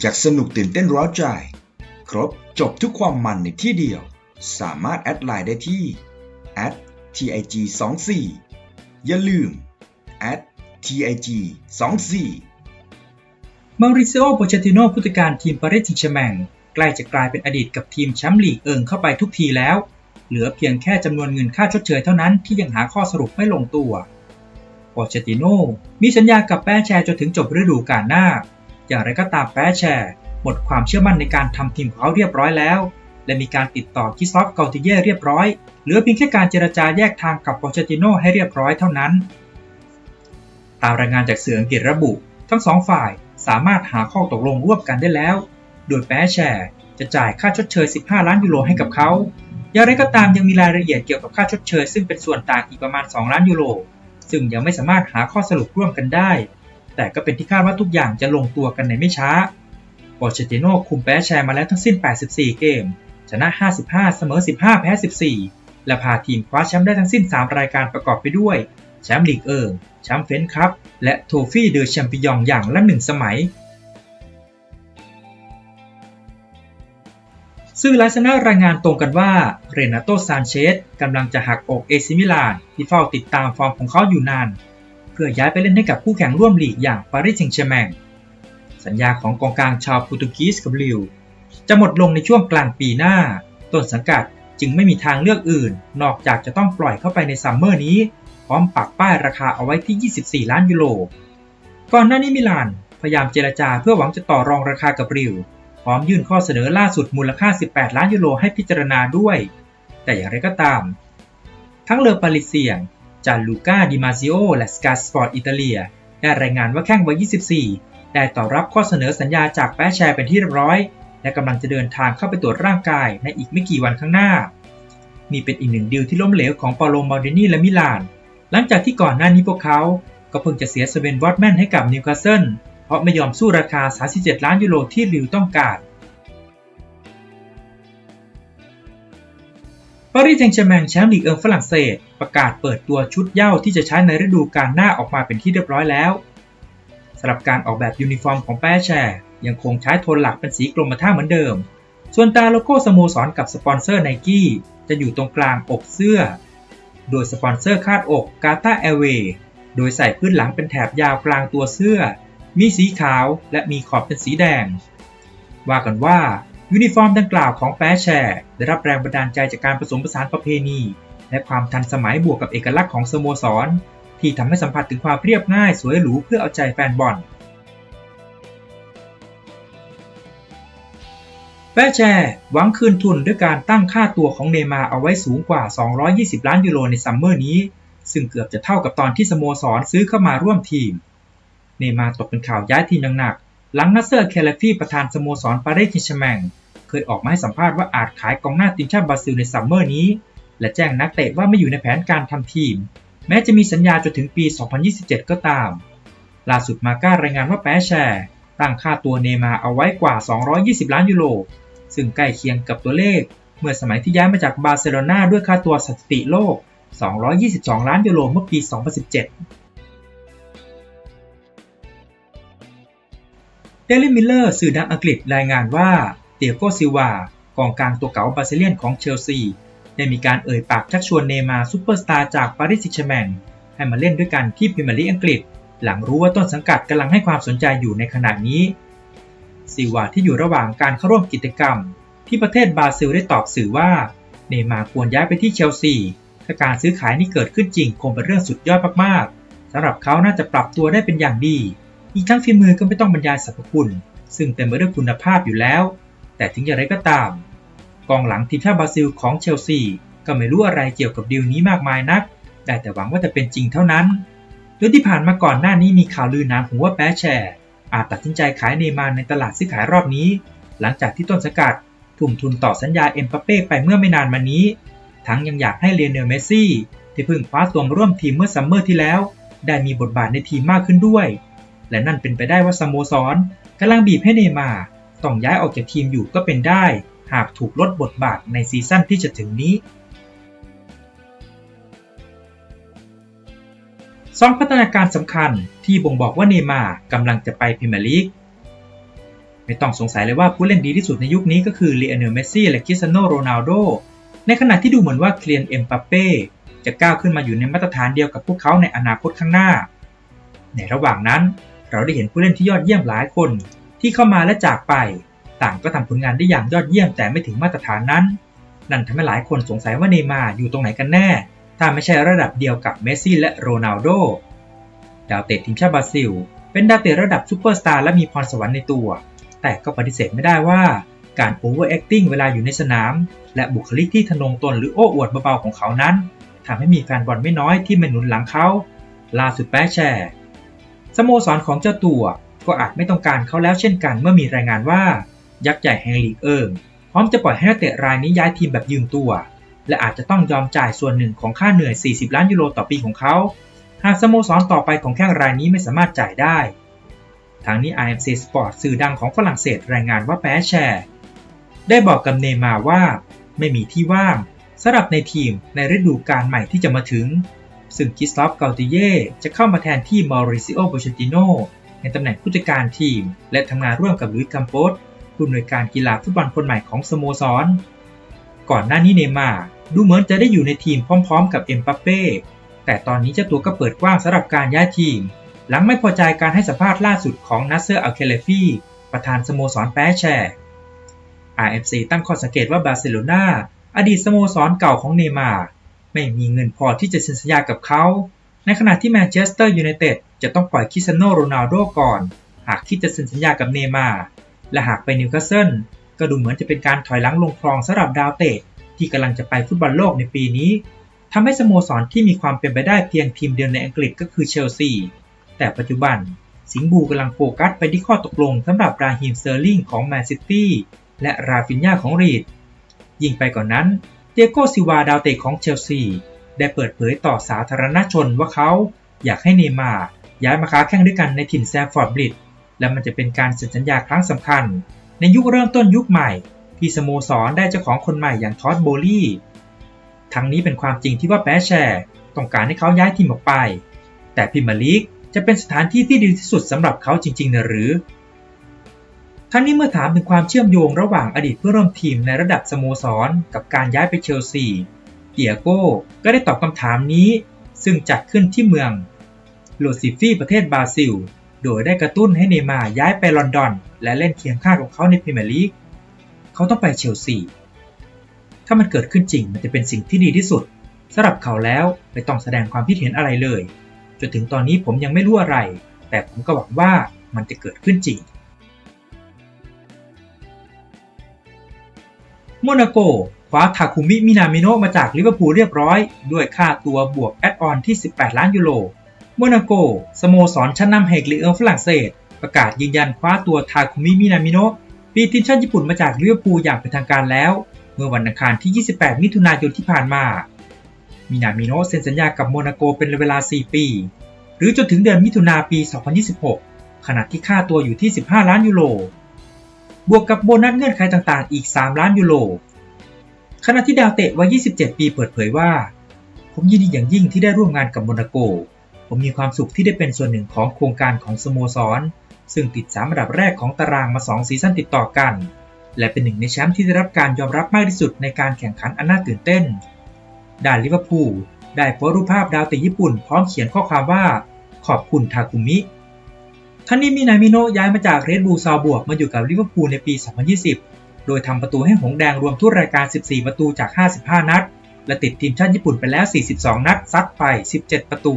อยากสนุกตื่นเต้นร้าวใจ ครบจบทุกความมันในที่เดียว สามารถแอดไลน์ได้ที่ @tig 2 4อย่าลืม @tig 2 4มาริซิโอโปเชติโนผู้จัดการทีมปารีสแซงต์แชร์แมงใกล้จะกลายเป็นอดีตกับทีมแชมป์ลีกเอิงเข้าไปทุกทีแล้ว เหลือเพียงแค่จำนวนเงินค่าชดเชยเท่านั้นที่ยังหาข้อสรุปไม่ลงตัวโปเชติโนมีสัญญากับแป้แชร์จนถึงจบฤดูกาลหน้า อย่างไรก็ตามแป้แชร์หมดความเชื่อมั่นในการทำทีมของเขาเรียบร้อยแล้ว และมีการติดต่อคิซอฟเกาติเย่เรียบร้อย เหลือเพียงแค่การเจรจาแยกทางกับโปเชติโนให้เรียบร้อยเท่านั้น ตามรายงานจากสื่ออังกฤษระบุ ทั้งสองฝ่ายสามารถหาข้อตกลงร่วมกันได้แล้ว โดยแปแชร์จะจ่ายค่าชดเชย 15 ล้านยูโรให้กับเขา อย่างไรก็ตามยังมีรายละเอียดเกี่ยวกับค่าชดเชย ซึ่งเป็นส่วนต่างอีกประมาณ 2 ล้านยูโร ซึ่งยังไม่สามารถหาข้อสรุปร่วมกันได้ แต่ก็เป็นที่คาดว่าทุกอย่างจะลงตัวกันในไม่ช้าโปเชติโนคุมแปแชร์มาแล้วทั้งสิ้น 84 เกม ชนะ 55 เสมอ 15 แพ้ 14 และพาทีมคว้าแชมป์ได้ทั้งสิ้น 3 รายการประกอบไปด้วย แชมป์ลีกเอิงแชมป์เฟนคัพ และโทฟี่เดอแชมเปี้ยนอย่างละหนึ่งสมัย ซึ่งลาซานารายงานตรงกันว่า เรนาโตซานเชสกำลังจะหักอกเอซิมิลานที่เฝ้าติดตามฟอร์มของเขาอยู่นาน พื่อย้ายไปเล่นให้กับคู่แข่งร่วมลีกอย่างปารีสแซงต์แชร์แมงสัญญาของกองกลางชาวโปรตุเกสกับลิวจะหมดลงในช่วงกลางปีหน้า ต้นสังกัดจึงไม่มีทางเลือกอื่น นอกจากจะต้องปล่อยเข้าไปในซัมเมอร์นี้ พร้อมปักป้ายราคาเอาไว้ที่ 24 ล้านยูโร ก่อนหน้านี้มิลาน พยายามเจรจาเพื่อหวังจะต่อรองราคากับริว พร้อมยื่นข้อเสนอล่าสุดมูลค่า 18 ล้านยูโรให้พิจารณาด้วย แต่อย่างไรก็ตาม ทั้งเลอปาริเซียง จานลูก้าดิมาซิโอและสกาสปอร์ตอิตาเลียได้รายงานว่าแข้งวัย 24 ได้ตอบรับข้อเสนอสัญญาจากแปแชร์เป็นที่เรียบร้อย และกำลังจะเดินทางเข้าไปตรวจร่างกายในอีกไม่กี่วันข้างหน้า มีเป็นอีกหนึ่งดีลที่ล้มเหลวของปาโลมาเดนีและมิลาน หลังจากที่ก่อนหน้านี้พวกเขา ก็เพิ่งจะเสียสเวนวอตแมนให้กับนิวคาสเซิลเพราะไม่ยอมสู้ราคา 37 ล้านยูโรที่ริวต้องการ ปารีสแซงต์แชร์แมงแชมป์ลีกเอิงฝรั่งเศส ประกาศเปิดตัวชุดเย้าที่จะใช้ในฤดูกาลหน้าออกมาเป็นที่เรียบร้อยแล้วสำหรับการออกแบบยูนิฟอร์มของแปแชร์ยังคงใช้โทนหลักเป็นสีกรมท่าเหมือนเดิม ส่วนตาโลโก้สโมสรกับสปอนเซอร์ไนกี้จะอยู่ตรงกลางอกเสื้อ โดยสปอนเซอร์คาดอกกาตาแอร์เวย์โดยใส่พื้นหลังเป็นแถบยาวกลางตัวเสื้อ มีสีขาวและมีขอบเป็นสีแดง ว่ากันว่า ยูนิฟอร์มดังกล่าวของแปแชร์ได้รับแรงบันดาลใจจากการผสมผสานประเพณี และความทันสมัยบวกกับเอกลักษณ์ของสโมสร ที่ทำให้สัมผัสถึงความเรียบง่ายสวยหรูเพื่อเอาใจแฟนบอลแปแชร์หวังคืนทุนด้วยการตั้งค่าตัวของเนมาเอาไว้สูงกว่า 220 ล้านยูโรในซัมเมอร์นี้ ซึ่งเกือบจะเท่ากับตอนที่สโมสรซื้อเข้ามาร่วมทีม เนมาตกเป็นข่าวย้ายทีมหนัก หลังนัสเซอร์เคลฟี่ประธานสโมสรปารีสแซงต์แชร์แมงเคยออกมาให้สัมภาษณ์ว่าอาจขายกองหน้าทีมชาติบราซิลในซัมเมอร์นี้ และแจ้งนักเตะว่าไม่อยู่ในแผนการทำทีม แม้จะมีสัญญาจนถึงปี 2027 ก็ตาม ล่าสุดมาก้ารายงานว่าแปแชร์ตั้งค่าตัวเนมาเอาไว้กว่า 220 ล้านยูโร ซึ่งใกล้เคียงกับตัวเลข เมื่อสมัยที่ย้ายมาจากบาร์เซโลนาด้วยค่าตัวสถิติโลก 222 ล้านยูโรเมื่อปี 2017 เดลิมิลเลอร์สื่อดังอังกฤษรายงานว่าเตียโกซิวากองกลางตัวเก่าบาซิเลียนของเชลซี ได้มีการเอ่ยปากชักชวนเนมาซูเปอร์สตาร์จากปารีสแซงต์แชร์แมงให้มาเล่นด้วยกันที่พรีเมียร์ลีกอังกฤษ หลังรู้ว่าต้นสังกัดกำลังให้ความสนใจอยู่ในขณะนี้ซิวาที่อยู่ระหว่างการเข้าร่วมกิจกรรม ที่ประเทศบราซิลได้ตอบสื่อว่าเนมาควรย้ายไปที่เชลซีถ้าการซื้อขายนี้เกิดขึ้นจริงคงเป็นเรื่องสุดยอดมากๆสำหรับเขาน่าจะปรับตัวได้เป็นอย่างดี อีกทั้งฝีมือก็ไม่ต้องบรรยายสรรพคุณ ซึ่งเต็มไปด้วยคุณภาพอยู่แล้ว แต่ถึงอย่างไรก็ตาม กองหลังทีมชาติบราซิลของเชลซี ก็ไม่รู้อะไรเกี่ยวกับดีลนี้มากมายนัก ได้แต่หวังว่าจะเป็นจริงเท่านั้นโดยที่ผ่านมาก่อนหน้านี้มีข่าวลือหนาหูว่าแปแชร์อาจตัดสินใจขายเนย์มาร์ในตลาดซื้อขายรอบนี้ หลังจากที่ต้นสกัดทุ่มทุนต่อสัญญาเอ็มปาเป้ไปเมื่อไม่นานมานี้ ทั้งยังอยากให้เลียนเนลเมซี่ที่เพิ่งคว้าตัวมาร่วมทีมเมื่อซัมเมอร์ที่แล้ว ได้มีบทบาทในทีมมากขึ้นด้วย และนั่นเป็นไปได้ว่าสโมสรกำลังบีบให้เนมาต้องย้ายออกจากทีมอยู่ก็เป็นได้ หากถูกลดบทบาทในซีซั่นที่จะถึงนี้สองพัฒนาการสำคัญที่บ่งบอกว่าเนมากำลังจะไปพรีเมียร์ลีกไม่ต้องสงสัยเลยว่าผู้เล่นดีที่สุดในยุคนี้ก็คือเลอเนลเมสซี่และคริสเตียโนโรนัลโดในขณะที่ดูเหมือนว่าเคลียนเอ็มปาเป้จะก้าวขึ้นมาอยู่ในมาตรฐานเดียวกับพวกเขาในอนาคตข้างหน้า ในระหว่างนั้น เราได้เห็นผู้เล่นที่ยอดเยี่ยมหลายคน ที่เข้ามาและจากไป ต่างก็ทำผลงานได้อย่างยอดเยี่ยมแต่ไม่ถึงมาตรฐานนั้น นั่นทำให้หลายคนสงสัยว่าเนย์มาร์อยู่ตรงไหนกันแน่ ถ้าไม่ใช่ระดับเดียวกับเมสซี่และโรนัลโดดาวเตะทีมชาติบราซิล เป็นดาวเตะระดับซูเปอร์สตาร์และมีพรสวรรค์ในตัว แต่ก็ปฏิเสธไม่ได้ว่าการโอเวอร์แอคติ้งเวลาอยู่ในสนาม และบุคลิกที่ทะนงตนหรือโอ้อวดเบาๆของเขานั้นทำให้มีแฟนบอลไม่น้อยที่มาหนุนหลังเขาล่าสุดแป๊แชร์ สโมสรของเจ้าตัวก็อาจไม่ต้องการเขาแล้วเช่นกันเมื่อมีรายงานว่า ยักษ์ใหญ่แห่งลีกเอิงพร้อมจะปล่อยให้นักเตะรายนี้ย้ายทีมแบบยืมตัว และอาจจะต้องยอมจ่ายส่วนหนึ่งของค่าเหนื่อย 40 ล้านยูโรต่อปีของเขา หากสโมสรต่อไปของแข้งรายนี้ไม่สามารถจ่ายได้ทางนี้ IMC Sport สื่อดังของฝรั่งเศสรายงานว่าแป๊แชร์ ได้บอกกับเนมาว่า ไม่มีที่ว่างสำหรับในทีมในฤดูกาลใหม่ที่จะมาถึง ซึ่งคิสตอฟเกาติเย่จะเข้ามาแทนที่มอริซิโอโบชติโนในตำแหน่งผู้จัดการทีม และทำงานร่วมกับลุยส์กัมโปสผู้อำนวยการกีฬาฟุตบอลคนใหม่ของสโมสร ก่อนหน้านี้เนมาร์ดูเหมือนจะได้อยู่ในทีมพร้อม ๆ กับเอ็มปัปเป้แต่ตอนนี้เจ้าตัวก็เปิดกว้างสำหรับการย้ายทีม หลังไม่พอใจการให้สัมภาษณ์ล่าสุดของนัสเซอร์อัลเคเลฟีประธานสโมสรแปแชร์ RFC ตั้งข้อสังเกตว่าบาร์เซโลนาอดีตสโมสรเก่าของเนมาร์ ไม่มีเงินพอที่จะเซ็นสัญญากับเขา ในขณะที่แมนเชสเตอร์ยูไนเต็ดจะต้องปล่อยคริสเตียโนโรนัลโดก่อน หากคิดจะเซ็นสัญญากับเนมาและหากไปนิวคาสเซิลก็ดูเหมือนจะเป็นการถอยหลังลงคลองสำหรับดาวเตะที่กำลังจะไปฟุตบอลโลกในปีนี้ทำให้สโมสรที่มีความเป็นไปได้เพียงทีมเดียวในอังกฤษก็คือเชลซี แต่ปัจจุบันสิงบูกำลังโฟกัสไปที่ข้อตกลงสำหรับราฮิมเซอร์ลิงของแมนซิตี้และราฟินญาของรีดยิ่งไปกว่านนั้น ยโกซิวาดาวเตะของเชลซี ได้เปิดเผยต่อสาธารณชนว่าเขาอยากให้เนมาย้ายมาค้าแข่งด้วยกันในถิ่นแซมฟอร์ดบริดและมันจะเป็นการเซ็นสัญญาครั้งสำคัญ ในยุคเริ่มต้นยุคใหม่ที่สโมสรได้เจ้าของคนใหม่อย่างทอดโบลี่ทั้งนี้เป็นความจริงที่ว่าแปแชร์ต้องการให้เขาย้ายทีมออกไป แต่พิมาลีกจะเป็นสถานที่ที่ดีที่สุดสำหรับเขาจริงๆนะหรือ ทั้งนี้เมื่อถามถึงความเชื่อมโยงระหว่างอดีตเพื่อนร่วมทีมในระดับสโมสร กับการย้ายไปเชลซี เตียโก้ก็ได้ตอบคำถามนี้ ซึ่งจัดขึ้นที่เมืองโลซิฟีประเทศบราซิล โดยได้กระตุ้นให้เนมาย้ายไปลอนดอน และเล่นเคียงข้างของเขาในพรีเมียร์ลีก เขาต้องไปเชลซี ถ้ามันเกิดขึ้นจริงมันจะเป็นสิ่งที่ดีที่สุดสำหรับเขาแล้วไม่ต้องแสดงความคิดเห็นอะไรเลย จนถึงตอนนี้ผมยังไม่รู้อะไร แต่ผมก็หวังว่ามันจะเกิดขึ้นจริง มนาโกคว้าทาคุมิมินามิโนะมาจากลิเวอร์พูลเรียบร้อย ด้วยค่าตัวบวกแอดออนที่ 18 ล้านยูโรโมนาโก สโมสรชั้นนำแห่งลีกเอิงฝรั่งเศส ประกาศยืนยันคว้าตัวทาคุมิมินามิโนะปีทีมชาติญี่ปุ่นมาจากลิเวอร์พูลอย่างเป็นทางการแล้ว เมื่อวันอังคารที่ 28 มิถุนายนที่ผ่านมา มินามิโนะเซ็นสัญญากับโมนาโกเป็นเวลา 4 ปี หรือจนถึงเดือนมิถุนาปี 2026 ขณะที่ค่าตัวอยู่ที่ 15 ล้านยูโร บวกกับโบนัสเงื่อนไขต่างๆ อีก 3 ล้านยูโร ขณะที่ดาวเตะวัย 27 ปีเปิดเผยว่า ผมยินดีอย่างยิ่งที่ได้ร่วมงานกับโมนาโก ผมมีความสุขที่ได้เป็นส่วนหนึ่งของโครงการของสโมสร ซึ่งติดสามอันดับแรกของตารางมา 2 ซีซั่นติดต่อกัน และเป็นหนึ่งในแชมป์ที่ได้รับการยอมรับมากที่สุดในการแข่งขันอันน่าตื่นเต้น ด่านลิเวอร์พูลได้โพสต์รูปภาพดาวเตะญี่ปุ่นพร้อมเขียนข้อความว่า ขอบคุณทาคุมิท่านนี้มีนายมิโนะย้ายมาจากเรดบูลซาวบวกมาอยู่กับลิเวอร์พูลในปี 2020 โดยทำประตูให้หงแดงรวมทุกรายการ 14 ประตูจาก 55 นัด และติดทีมชาติญี่ปุ่นไปแล้ว 42 นัดซัดไป 17 ประตู